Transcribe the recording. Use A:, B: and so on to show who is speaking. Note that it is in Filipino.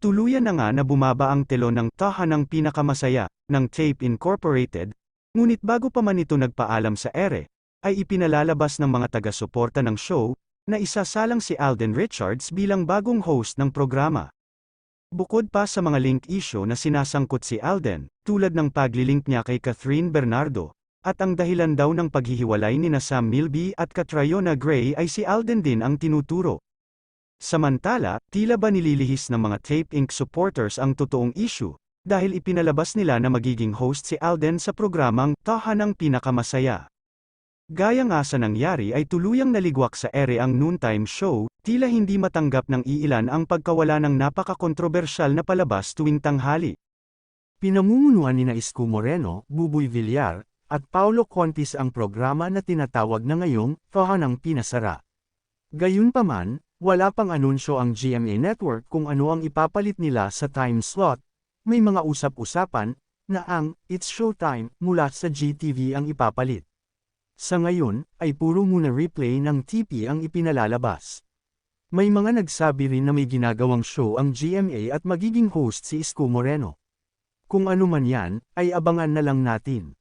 A: Tuluyan na nga na bumaba ang telon ng tahanang pinakamasaya, ng Tape Incorporated, ngunit bago pa man ito nagpaalam sa ere, ay ipinalalabas ng mga taga-suporta ng show, na isasalang si Alden Richards bilang bagong host ng programa. Bukod pa sa mga link issue na sinasangkot si Alden, tulad ng paglilink niya kay Catherine Bernardo, at ang dahilan daw ng paghihiwalay ni na Sam Milby at Catriona Gray ay si Alden din ang tinuturo. Samantala, tila ba nililihis ng mga Tape Inc. supporters ang totoong issue, dahil ipinalabas nila na magiging host si Alden sa programang Tahanang Pinakamasaya. Gaya nga sa nangyari ay tuluyang naligwak sa ere ang noontime show, tila hindi matanggap ng iilan ang pagkawala ng napaka-kontrobersyal na palabas tuwing tanghali.
B: Pinamumunuan ni Isko Moreno, Buboy Villar, at Paulo Contis ang programa na tinatawag na ngayong Tahanang Pinasara. Gayunpaman, wala pang anunsyo ang GMA Network kung ano ang ipapalit nila sa time slot. May mga usap-usapan na ang It's Showtime mula sa GTV ang ipapalit. Sa ngayon, ay puro muna replay ng TP ang ipinalalabas. May mga nagsabi rin na may ginagawang show ang GMA at magiging host si Isko Moreno. Kung ano man yan, ay abangan na lang natin.